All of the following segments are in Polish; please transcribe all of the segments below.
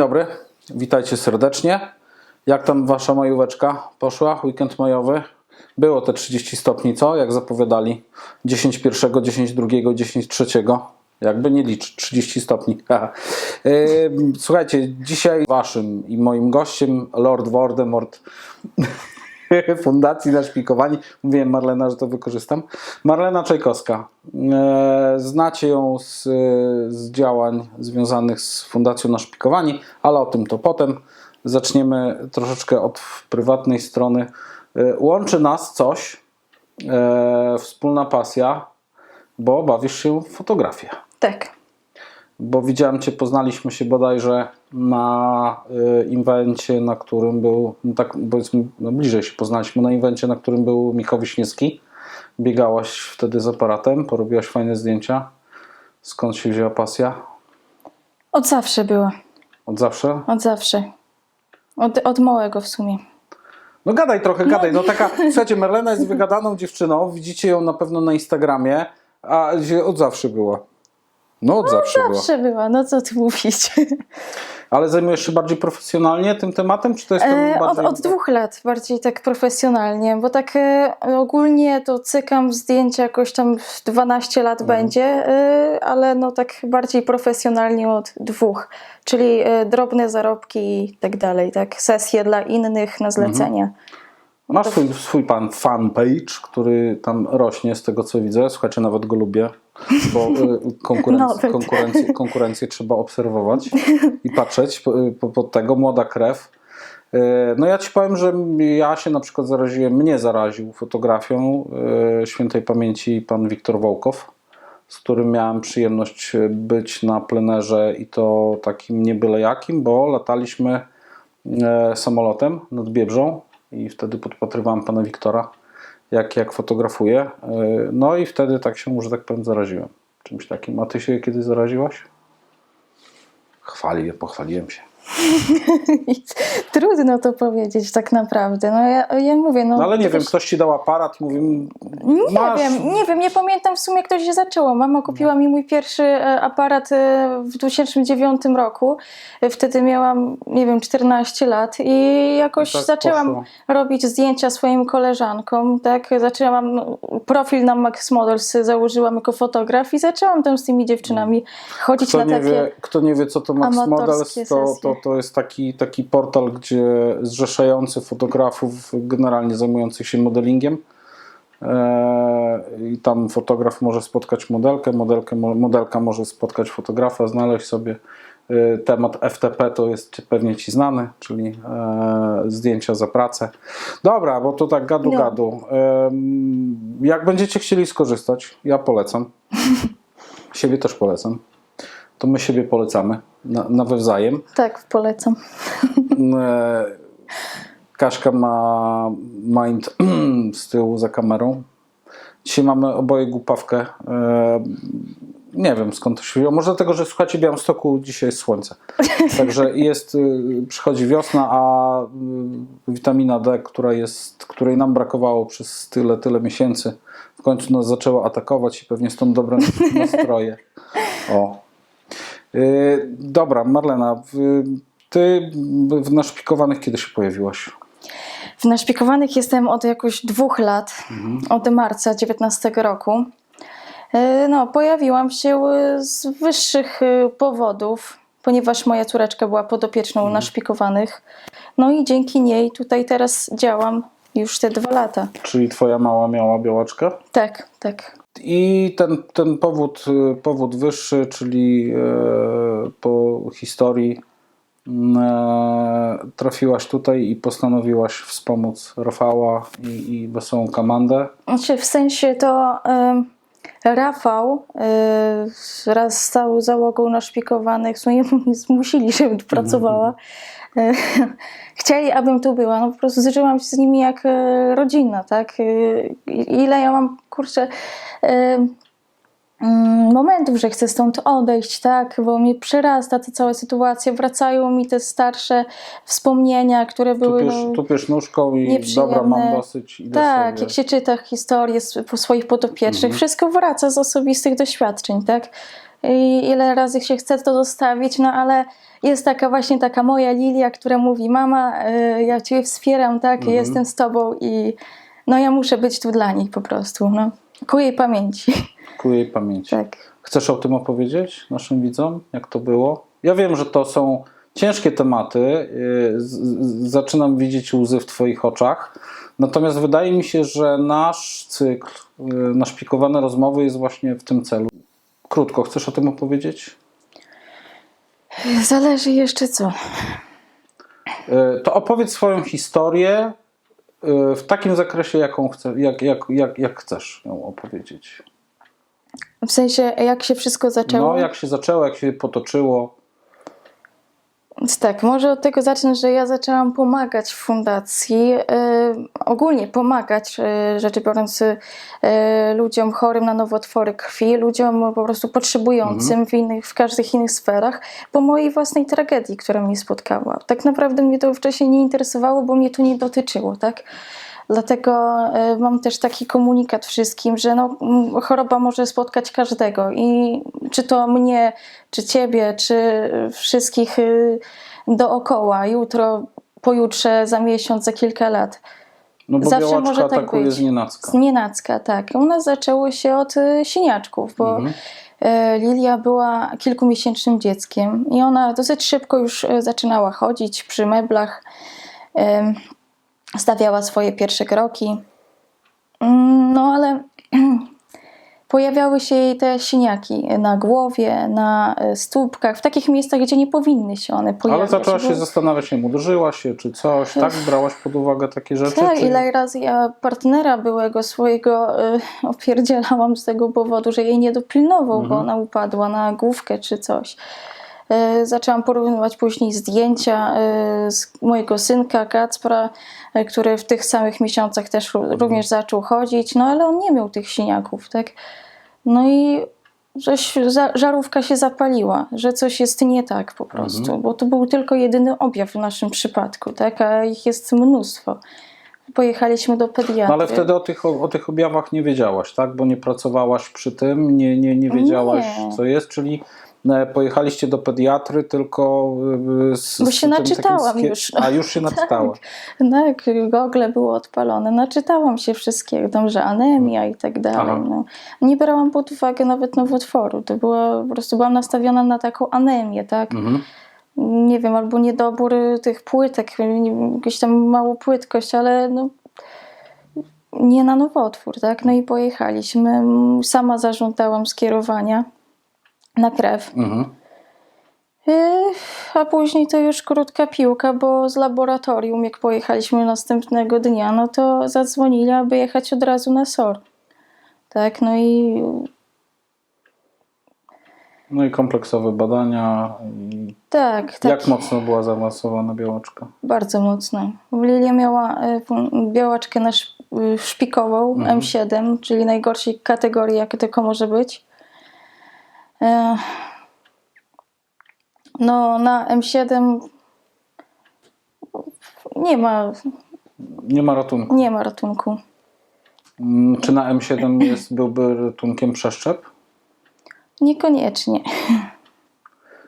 Dobry, witajcie serdecznie. Jak tam wasza majóweczka poszła? Weekend majowy? Było te 30 stopni, co? Jak zapowiadali. 10 pierwszego, 10 drugiego, 10 trzeciego. Jakby nie liczyć, 30 stopni. Yy, Słuchajcie, dzisiaj waszym i moim gościem Lord Voldemort Fundacji Naszpikowani. Mówiłem Marlena, że to wykorzystam. Marlena Czajkowska. E, Znacie ją z, z działań związanych z Fundacją Naszpikowani, ale o tym to potem. Zaczniemy troszeczkę od prywatnej strony. E, Łączy nas coś, e, wspólna pasja, bo bawisz się w fotografię Tak. Bo widziałem Cię, poznaliśmy się bodajże na y, inwencie, na którym był, no tak powiedzmy, no bliżej się poznaliśmy, na inwencie, na którym był Michał Wiśniewski. Biegałaś wtedy z aparatem, porobiłaś fajne zdjęcia. Skąd się wzięła pasja? Od zawsze była. Od zawsze? Od zawsze. Od, od małego w sumie. No gadaj trochę, gadaj. No taka, słuchajcie, Merlena jest wygadaną dziewczyną, widzicie ją na pewno na Instagramie, a od zawsze była. No od zawsze była. Zawsze była, no co ty mówić. Ale zajmujesz się bardziej profesjonalnie tym tematem, czy to jest E, od, bardziej... od dwóch lat bardziej tak profesjonalnie, bo tak e, ogólnie to cykam zdjęcia jakoś tam w 12 lat Mhm. będzie, e, ale no tak bardziej profesjonalnie od dwóch, czyli e, drobne zarobki i tak dalej, tak sesje dla innych na zlecenie. Mhm. Masz swój, swój pan fanpage, który tam rośnie z tego co widzę. Słuchajcie, nawet go lubię, bo y, konkurenc, konkurencję, konkurencję trzeba obserwować i patrzeć po, po, pod tego. Młoda krew. Y, No ja ci powiem, że ja się na przykład zaraziłem, mnie zaraził fotografią y, świętej pamięci pan Wiktor Wołkow, z którym miałem przyjemność być na plenerze i to takim nie byle jakim, bo lataliśmy samolotem nad Biebrzą i wtedy podpatrywałem pana Wiktora, jak, jak fotografuje. No i wtedy tak się, że tak powiem, zaraziłem czymś takim. A ty się kiedyś zaraziłaś? Chwali, pochwaliłem się. Trudno to powiedzieć tak naprawdę. No ja, ja mówię, no, No ale nie wiem, też- ktoś ci dał aparat i mówi, Nie masz... wiem, nie wiem, nie pamiętam w sumie jak to się zaczęło. Mama kupiła mi mój pierwszy e, aparat e, w 2009 roku. Wtedy miałam, nie wiem, 14 lat i jakoś tak zaczęłam poszło. robić zdjęcia swoim koleżankom, tak? Zaczęłam, no, profil na Max Models założyłam jako fotograf i zaczęłam tam z tymi dziewczynami chodzić Kto na takie... wie, kto nie wie, co to Max Models, to, to, to jest taki, taki portal, gdzie zrzeszający fotografów generalnie zajmujących się modelingiem. Eee, I tam fotograf może spotkać modelkę, modelkę, mo- modelka może spotkać fotografa, znaleźć sobie e, temat FTP, to jest pewnie Ci znany, czyli e, zdjęcia za pracę. Dobra, bo to tak gadu No. gadu. Jak będziecie chcieli skorzystać, ja polecam. Siebie też polecam. To my siebie polecamy na, nawzajem. Tak, polecam. E, Kaśka ma mind z tyłu za kamerą. Dzisiaj mamy oboje głupawkę. E, Nie wiem skąd to się wzięło. Może dlatego, że słuchacie w Białymstoku dzisiaj jest słońce. Także jest, y, przychodzi wiosna, a y, witamina D, która jest, której nam brakowało przez tyle, tyle miesięcy, w końcu nas zaczęła atakować i pewnie stąd dobre nastroje. O. Y, Dobra, Marlena, ty w naszpikowanych kiedy się pojawiłaś? W naszpikowanych jestem od jakoś dwóch lat, od marca 19 roku. E, No, pojawiłam się e, z wyższych powodów, ponieważ moja córeczka była podopieczną naszpikowanych. No i dzięki niej tutaj teraz działam już te dwa lata. Czyli twoja mała miała białaczkę? Tak, tak. I ten, ten powód, y, powód wyższy, czyli e, po historii e, trafiłaś tutaj i postanowiłaś wspomóc Rafała i, i Wesołą Kamandę. Znaczy, w sensie to em, Rafał e, raz z całą załogą naszpikowanych, w sumie zmusili, żebym tu pracowała. E, Chcieli, abym tu była. No po prostu zżyłam się z nimi jak e, rodzina, tak? I- Ile ja mam, kurczę, mm, momentów, że chcę stąd odejść, tak, bo mnie przyrasta ta cała sytuacja, wracają mi te starsze wspomnienia, które były... Tupiesz, no, tupiesz nóżką i dobra, mam dosyć. Idę Tak, sobie. jak się czyta historie swoich podopiecznych, Mhm. wszystko wraca z osobistych doświadczeń, tak? i ile razy się chce to zostawić, no ale jest taka właśnie taka moja Lilia, która mówi, mama, y, ja Cię wspieram, tak, Mhm. jestem z Tobą i no ja muszę być tu dla nich po prostu, no. Ku jej pamięci, Ku jej pamięci. tak. Chcesz o tym opowiedzieć naszym widzom, jak to było? Ja wiem, że to są ciężkie tematy. z- Zaczynam widzieć łzy w Twoich oczach. Natomiast wydaje mi się, że nasz cykl, yy, naszpikowane rozmowy jest właśnie w tym celu. Krótko, chcesz o tym opowiedzieć? Zależy jeszcze co. Yy, To opowiedz swoją historię w takim zakresie, jaką chce, jak, jak, jak, jak chcesz ją opowiedzieć. W sensie, jak się wszystko zaczęło? No, jak się zaczęło, jak się potoczyło. Tak, może od tego zacznę, że ja zaczęłam pomagać w fundacji, e, ogólnie pomagać, e, rzeczy biorąc, e, ludziom chorym na nowotwory krwi, ludziom po prostu potrzebującym w, innych, w każdych innych sferach, po mojej własnej tragedii, która mnie spotkała. Tak naprawdę mnie to wcześniej nie interesowało, bo mnie to nie dotyczyło, tak? Dlatego e, mam też taki komunikat wszystkim, że no, m, choroba może spotkać każdego i czy to mnie, czy ciebie, czy wszystkich y, dookoła, jutro, pojutrze, za miesiąc, za kilka lat. No bo Zawsze może tak być. z nienacka. Z nienacka, tak. U nas zaczęło się od y, siniaczków, bo e, Lilia była kilkumiesięcznym dzieckiem i ona dosyć szybko już e, zaczynała chodzić przy meblach, stawiała swoje pierwsze kroki. Mm, No ale pojawiały się jej te siniaki na głowie, na e, stópkach, w takich miejscach, gdzie nie powinny się one pojawiać. Ale zaczęłaś bo- się zastanawiać, nie wiem, uderzyła się czy coś, tak? Brałaś pod uwagę takie rzeczy? Tak, czy... ile razy ja partnera byłego swojego y, opierdzielałam z tego powodu, że jej nie dopilnował, bo ona upadła na główkę czy coś. Y, zaczęłam porównywać później zdjęcia y, z mojego synka Kacpra, y, który w tych samych miesiącach też ró- również zaczął chodzić, no ale on nie miał tych siniaków, tak? No i za, żarówka się zapaliła, że coś jest nie tak po prostu, bo to był tylko jedyny objaw w naszym przypadku, tak? A ich jest mnóstwo. Pojechaliśmy do pediatry. No ale wtedy o tych, o, o tych objawach nie wiedziałaś, tak? Bo nie pracowałaś przy tym, nie, nie, nie wiedziałaś, Nie. co jest, czyli e, pojechaliście do pediatry tylko e, z, Bo z się tym naczytałam już. A już się naczytała. Tak, Google było odpalone. Naczytałam się wszystkiego, tam, że anemia i tak dalej. No. Nie brałam pod uwagę nawet nowotworu. To była, po prostu byłam nastawiona na taką anemię, tak? Mhm. Nie wiem, albo niedobór tych płytek, jakieś tam mało płytkość, ale no, nie na nowotwór, tak? No i pojechaliśmy. Sama zażądałam skierowania na krew. Mhm. Yy, A później to już krótka piłka, bo z laboratorium, jak pojechaliśmy następnego dnia, no to zadzwonili, aby jechać od razu na SOR. Tak, no i No i kompleksowe badania. I tak, tak, Jak mocno była zaawansowana białaczka? bardzo mocno. Lilia miała e, białaczkę na y, szpikową M7, czyli najgorszej kategorii, jakie tylko może być. No, na M7 nie ma, Nie ma ratunku. nie ma ratunku. Mm, Czy na M7 jest, byłby ratunkiem przeszczep? Niekoniecznie.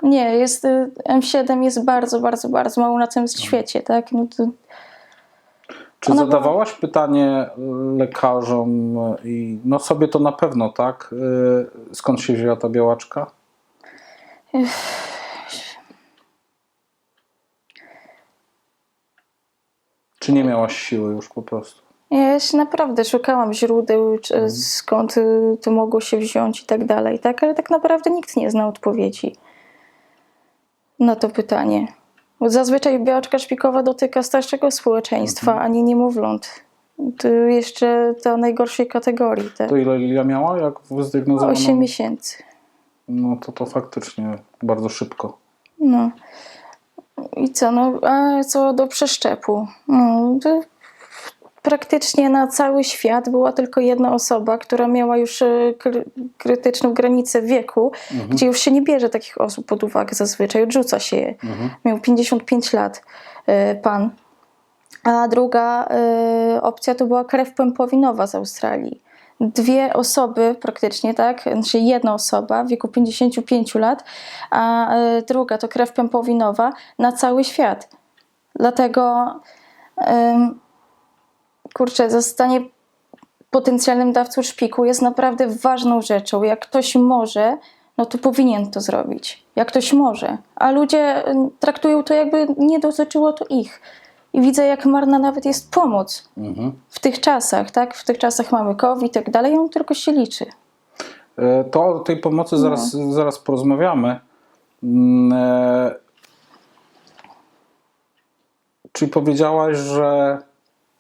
Nie, jest, y, M7 jest bardzo, bardzo, bardzo mało na całym świecie, tak? No to, Czy Ona była- zadawałaś pytanie y, lekarzom i no sobie to na pewno, tak? Y, Skąd się wzięła ta białaczka? Czy nie miałaś siły już po prostu? ja się naprawdę szukałam źródeł, czy, skąd y, to mogło się wziąć i tak dalej, tak? Ale tak naprawdę nikt nie zna odpowiedzi na to pytanie. Zazwyczaj białaczka szpikowa dotyka starszego społeczeństwa, a nie niemowląt. To jeszcze ta najgorszej kategorii, tak? To ile Lilia miała, jak zdiagnozowano? 8 miesięcy. No to to faktycznie bardzo szybko. No. I co, no, a co do przeszczepu? No, to praktycznie na cały świat była tylko jedna osoba, która miała już e, kry- krytyczną granicę wieku, gdzie już się nie bierze takich osób pod uwagę zazwyczaj, odrzuca się je. Miał 55 lat e, pan. A druga e, opcja to była krew pępowinowa z Australii. dwie osoby praktycznie, tak? Znaczy jedna osoba w wieku 55 lat, a druga to krew pępowinowa na cały świat. Dlatego ym, kurczę, zostanie potencjalnym dawcą szpiku jest naprawdę ważną rzeczą. Jak ktoś może, no to powinien to zrobić. Jak ktoś może. A ludzie y, traktują to jakby nie dotyczyło to ich. I widzę, jak marna nawet jest pomoc Mhm. w tych czasach, tak? W tych czasach mamy COVID i tak dalej, on tylko się liczy. E, To o tej pomocy zaraz, No. zaraz porozmawiamy. Mm, e, Czyli powiedziałaś, że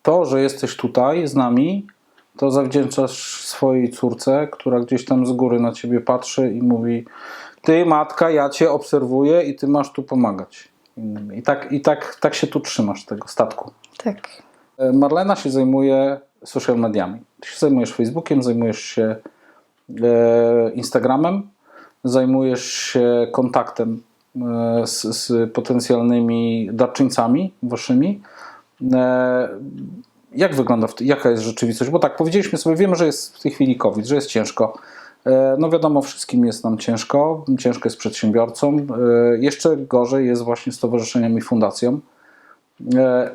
to, że jesteś tutaj z nami, to zawdzięczasz swojej córce, która gdzieś tam z góry na ciebie patrzy i mówi: Ty, matka, ja cię obserwuję i ty masz tu pomagać. I tak, i tak, tak się tu trzymasz tego statku. Tak. E, Marlena się zajmuje social mediami. Ty się zajmujesz Facebookiem, zajmujesz się e, Instagramem, zajmujesz się kontaktem e, z, z potencjalnymi darczyńcami waszymi. E, jak wygląda, jaka jest rzeczywistość? Bo tak, powiedzieliśmy sobie, wiemy, że jest w tej chwili COVID, że jest ciężko. E, No wiadomo, wszystkim jest nam ciężko. Ciężko jest przedsiębiorcom. E, Jeszcze gorzej jest właśnie stowarzyszeniom i fundacjom.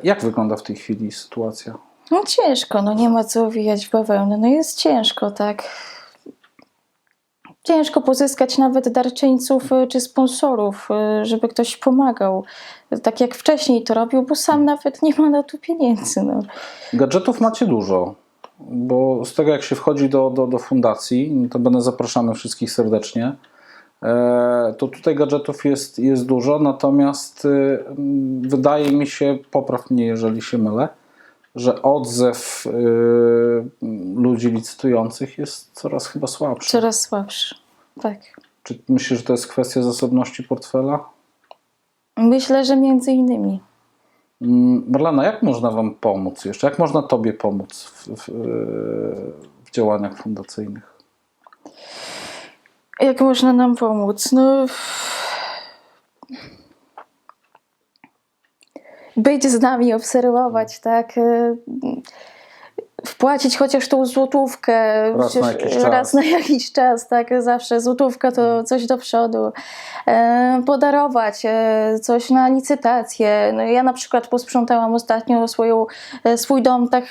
Jak wygląda w tej chwili sytuacja? No ciężko, no nie ma co owijać w bawełnę. No jest ciężko, tak. Ciężko pozyskać nawet darczyńców y, czy sponsorów, y, żeby ktoś pomagał. Tak jak wcześniej to robił, bo sam nawet nie ma na to pieniędzy. No. Gadżetów macie dużo, bo z tego jak się wchodzi do, do, do fundacji, no to będę zapraszamy wszystkich serdecznie, e, to tutaj gadżetów jest, jest dużo, natomiast y, wydaje mi się, popraw mnie jeżeli się mylę, że odzew y, ludzi licytujących jest coraz chyba słabszy. Coraz słabszy. Tak. Czy myślisz, że to jest kwestia zasobności portfela? Myślę, że między innymi. Mm, Marlena, jak można Wam pomóc jeszcze? Jak można Tobie pomóc w, w, w działaniach fundacyjnych? Jak można nam pomóc? No. Być z nami, obserwować, tak? Wpłacić chociaż tą złotówkę. Raz na jakiś. Raz na jakiś czas, tak? Zawsze złotówka to coś do przodu. E, Podarować e, coś na licytację. No, ja na przykład posprzątałam ostatnio swoją, e, swój dom tak.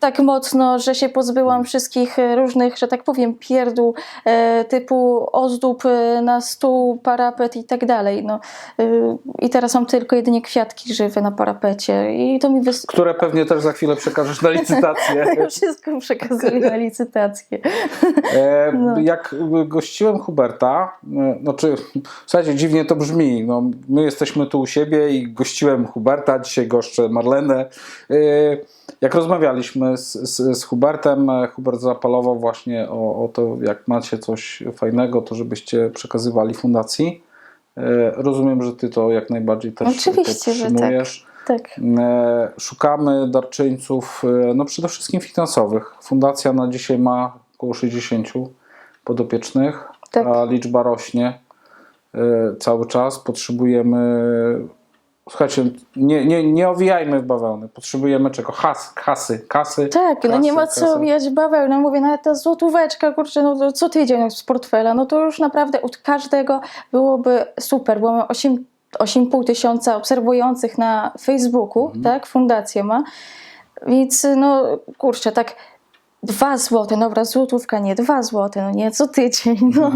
Tak mocno, że się pozbyłam wszystkich e, różnych, że tak powiem, pierdół e, typu ozdób e, na stół, parapet i tak dalej. No, I teraz mam tylko jedynie kwiatki żywe na parapecie i to mi wystarczy. Które pewnie też za chwilę przekażesz na licytację. Wszystko przekazuję na licytację. No. Jak gościłem Huberta, znaczy, słuchajcie, dziwnie to brzmi. No, my jesteśmy tu u siebie i gościłem Huberta, dzisiaj goszczę Marlenę. Jak rozmawialiśmy z, z, z Hubertem, Hubert zaapelował właśnie o, o to, jak macie coś fajnego, to żebyście przekazywali fundacji. E, Rozumiem, że ty to jak najbardziej też Oczywiście, że tak. podtrzymujesz. Tak. E, Szukamy darczyńców, e, no przede wszystkim finansowych. Fundacja na dzisiaj ma około 60 podopiecznych, Tak. a liczba rośnie cały czas. Potrzebujemy. Słuchajcie, nie, nie, nie owijajmy w bawełnę. Potrzebujemy czego? Has, kasy, kasy. Tak, no kasy, nie ma co kasy. wijać bawełnę. Mówię, nawet ta złotóweczka, kurczę, no to co tydzień z portfela, no to już naprawdę od każdego byłoby super, bo mamy 8 8,5 tysiąca obserwujących na Facebooku, tak, fundacja ma, więc no kurczę, tak dwa złote, dobra, złotówka nie, dwa złote, no nie, co tydzień, no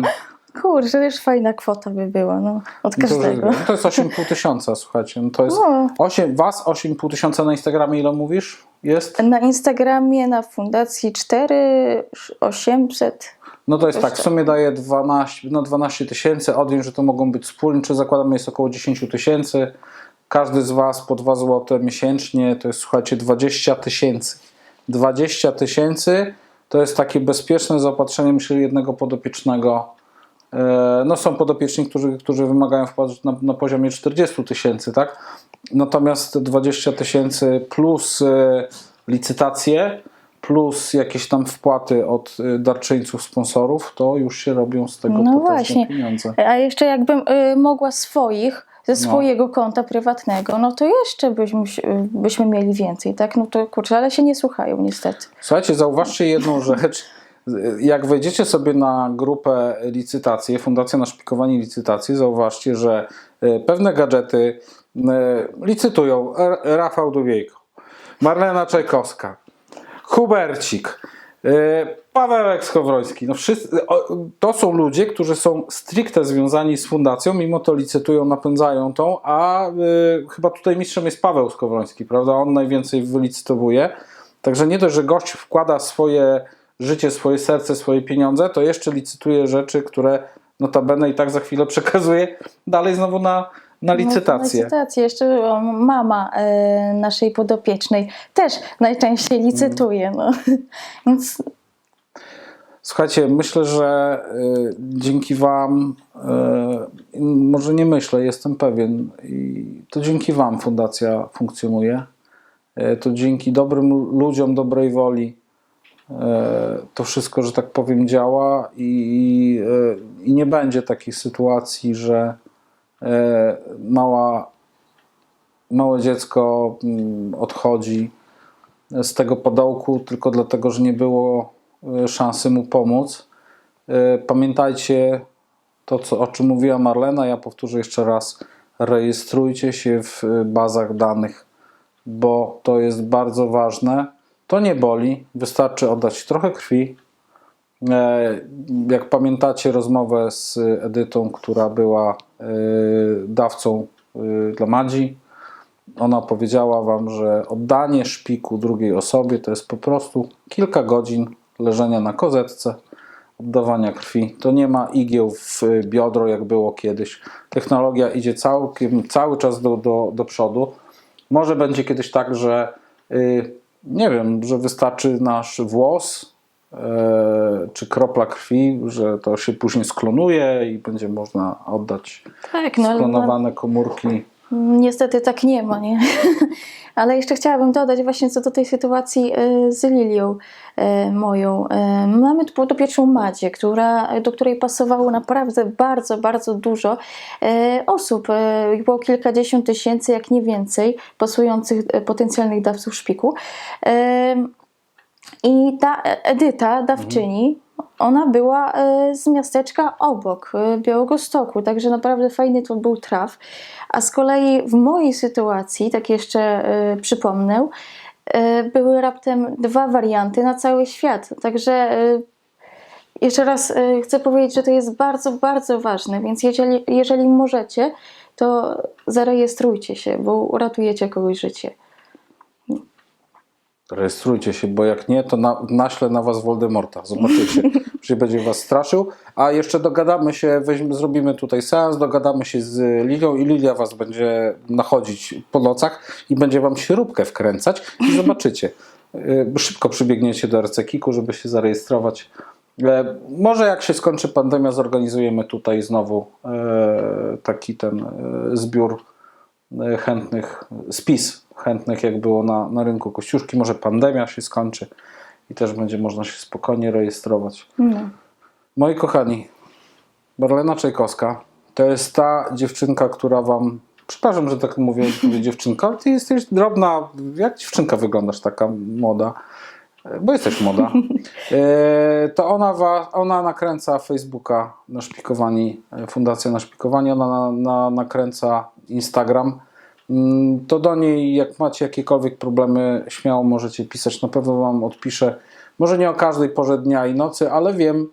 kurczę, to już fajna kwota by była, no, od No to, każdego. no to jest 8,5 tysiąca, słuchajcie. No to jest No. 8, was 8,5 tysiąca na Instagramie, ile mówisz? Jest? Na Instagramie, na fundacji 4 800 No to jest tak, w sumie daje 12, no 12 tysięcy, odjąć, że to mogą być wspólnicze, zakładamy jest około 10 tysięcy. Każdy z Was po 2 zł miesięcznie, to jest słuchajcie 20 tysięcy. 20 tysięcy to jest takie bezpieczne zaopatrzenie, myślę, jednego podopiecznego. E, No są podopieczni, którzy, którzy wymagają wpłat na, na poziomie 40 tysięcy, tak? Natomiast 20 tysięcy plus e, licytacje, plus jakieś tam wpłaty od e, darczyńców, sponsorów, to już się robią z tego No właśnie. pieniądze. A jeszcze jakbym mogła swoich ze swojego konta prywatnego, no to jeszcze byśmy, byśmy mieli więcej, tak? No to kurczę, ale się nie słuchają niestety. Słuchajcie, zauważcie jedną rzecz. Jak wejdziecie sobie na grupę licytacje, Fundacja Naszpikowanie Licytacji, zauważcie, że e, pewne gadżety e, licytują Rafał Dubiejko, Marlena Czajkowska, Hubercik, e, Pawełek Skowroński. No wszyscy, to są ludzie, którzy są stricte związani z fundacją, mimo to licytują, napędzają tą, a chyba tutaj mistrzem jest Paweł Skowroński, prawda? On najwięcej wylicytowuje. Także nie dość, że gość wkłada swoje życie, swoje serce, swoje pieniądze, to jeszcze licytuje rzeczy, które notabene i tak za chwilę przekazuje dalej znowu na, na licytację. No, licytację. Jeszcze mama e, naszej podopiecznej też najczęściej licytuje. No. Więc Słuchajcie, myślę, że y, dzięki Wam, y, może nie myślę, jestem pewien, i to dzięki Wam fundacja funkcjonuje. Y, to dzięki dobrym ludziom, dobrej woli y, to wszystko, że tak powiem, działa i, i nie będzie takich sytuacji, że y, mała, małe dziecko mm, odchodzi z tego podołku tylko dlatego, że nie było szansy mu pomóc. Pamiętajcie to, co, o czym mówiła Marlena, ja powtórzę jeszcze raz. Rejestrujcie się w bazach danych, bo to jest bardzo ważne. To nie boli, wystarczy oddać trochę krwi. E, Jak pamiętacie rozmowę z Edytą, która była y, dawcą y, dla Madzi, ona powiedziała Wam, że oddanie szpiku drugiej osobie to jest po prostu kilka godzin leżenia na kozetce, oddawania krwi. To nie ma igieł w biodro, jak było kiedyś. Technologia idzie całkiem, cały czas do, do, do przodu. Może będzie kiedyś tak, że y, nie wiem, że wystarczy nasz włos e, czy kropla krwi, że to się później sklonuje i będzie można oddać tak, no, no, sklonowane komórki. Niestety tak nie ma, nie? Ale jeszcze chciałabym dodać właśnie co do tej sytuacji y, z Lilią y, moją. Y, Mamy tu podopieczną Madzie, która, do której pasowało naprawdę bardzo, bardzo dużo osób. Było kilkadziesiąt tysięcy, jak nie więcej, pasujących potencjalnych dawców szpiku. I ta Edyta, dawczyni, ona była e, z miasteczka obok, e, Białegostoku, także naprawdę fajny to był traf. A z kolei w mojej sytuacji, tak jeszcze e, przypomnę, były raptem dwa warianty na cały świat. Także jeszcze raz chcę powiedzieć, że to jest bardzo, bardzo ważne, więc jeżeli, jeżeli możecie, to zarejestrujcie się, bo uratujecie kogoś życie. Rejestrujcie się, bo jak nie, to na, naślę na was Voldemorta. Zobaczycie, że będzie was straszył. A jeszcze dogadamy się, weźmy, zrobimy tutaj seans, dogadamy się z Lilią i Lilia was będzie nachodzić po nocach i będzie wam śrubkę wkręcać i zobaczycie. Y, Szybko przybiegniecie do RC-Kiku, żeby się zarejestrować. E, Może jak się skończy pandemia, zorganizujemy tutaj znowu e, taki ten zbiór chętnych, spis chętnych, jak było na, na rynku Kościuszki. Może pandemia się skończy i też będzie można się spokojnie rejestrować. No. Moi kochani, Marlena Czajkowska to jest ta dziewczynka, która wam. Przepraszam, że tak mówię, dziewczynka, ale ty jesteś drobna. Jak dziewczynka wyglądasz, taka młoda? Bo jesteś młoda. E, To ona, wa, ona nakręca Facebooka Naszpikowani, e, Fundacja Naszpikowani, ona na, na, nakręca Instagram. Mm, To do niej, jak macie jakiekolwiek problemy, śmiało możecie pisać. Na pewno Wam odpiszę. Może nie o każdej porze dnia i nocy, ale wiem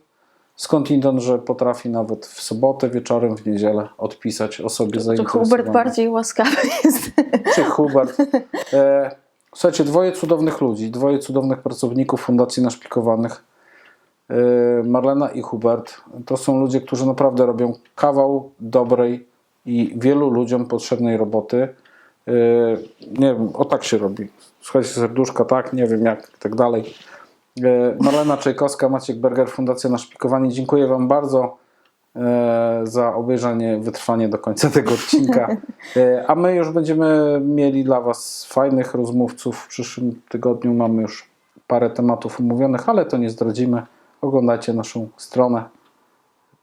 skądinąd, że potrafi nawet w sobotę wieczorem, w niedzielę odpisać osobie To zainteresowanej. Hubert bardziej łaskawy jest. Czy Hubert. E, słuchajcie, dwoje cudownych ludzi, dwoje cudownych pracowników Fundacji Naszpikowanych. E, Marlena i Hubert. To są ludzie, którzy naprawdę robią kawał dobrej i wielu ludziom potrzebnej roboty. E, nie wiem, o tak się robi. Słuchajcie, serduszka, tak, nie wiem jak, tak dalej. E, Marlena Czajkowska, Maciek Berger, Fundacja Naszpikowanie. Dziękuję Wam bardzo e, za obejrzenie, wytrwanie do końca tego odcinka. A my już będziemy mieli dla Was fajnych rozmówców. W przyszłym tygodniu mamy już parę tematów umówionych, ale to nie zdradzimy. Oglądajcie naszą stronę.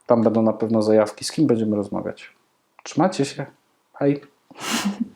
Tam będą na pewno zajawki, z kim będziemy rozmawiać. Trzymajcie się. Hej.